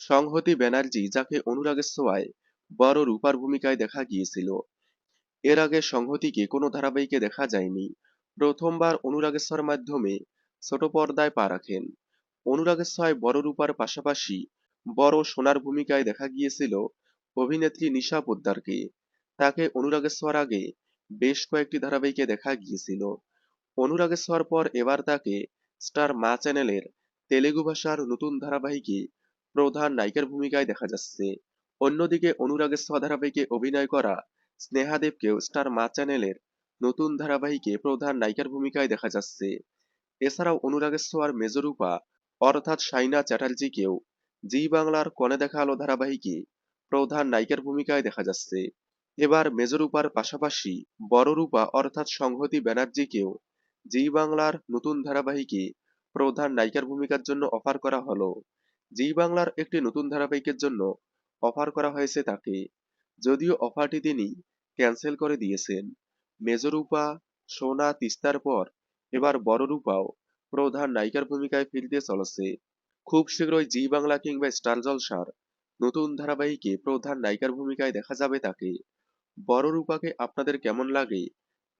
সংহতি ব্যানার্জি যাকে অনুরাগের ছোঁয়ায় বড় রূপার ভূমিকায় দেখা গিয়েছিল। এর আগে সংহতিকে কোনো ধারাবাহিকে দেখা যায়নি। প্রথমবার অনুরাগেশ্বর মাধ্যমে ছোট পর্দায় পা রাখেন। অনুরাগের ছোঁয়ায় বড় রূপার পাশাপাশি বড় সোনার ভূমিকায় দেখা গিয়েছিল অভিনেত্রী নিশা পোদ্দারকে। তাকে অনুরাগের ছোঁয়ার আগে বেশ কয়েকটি ধারাবাহিকে দেখা গিয়েছিল। অনুরাগের ছোঁয়ার পর এবার তাকে স্টার মা চ্যানেলের তেলেগু ভাষার নতুন ধারাবাহিকে প্রধান নায়িকার ভূমিকায় দেখা যাচ্ছে। অন্যদিকে অনুরাগের ছোঁয়া ধারাবাহিকে অভিনয় করা স্নেহাদেবকেও স্টার মা চ্যানেলের নতুন ধারাবাহিকে প্রধান নায়িকার ভূমিকায় দেখা যাচ্ছে। এছাড়াও অনুরাগের ছোঁয়ার মেজরূপা অর্থাৎ সাইনা চ্যাটার্জিকেও জি বাংলার কনে দেখা আলো ধারাবাহিকে প্রধান নায়িকার ভূমিকায় দেখা যাচ্ছে। এবার মেজরূপার পাশাপাশি বড়রূপা অর্থাৎ সংহতি ব্যানার্জিকেও জি বাংলার নতুন ধারাবাহিকে প্রধান নায়িকার ভূমিকার জন্য অফার করা হলো। জি বাংলার একটি নতুন ধারাবাহিকের জন্য অফার করা হয়েছে তাকে। যদিও অফারটি তিনি ক্যান্সেল করে দিয়েছেন। মেজরূপা, সোনা তিস্তার পর এবার বড় রূপাও প্রধান নায়িকার ভূমিকায় ফিরতে চলেছে। খুব শীঘ্রই জি বাংলা কিংবা স্টার জলসার নতুন ধারাবাহিকে প্রধান নায়িকার ভূমিকায় দেখা যাবে তাকে। বড় রূপাকে আপনাদের কেমন লাগে?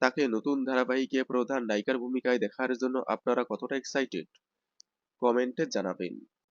তাকে নতুন ধারাবাহিকে প্রধান নায়িকার ভূমিকায় দেখার জন্য আপনারা কতটা এক্সাইটেড কমেন্টে জানাবেন।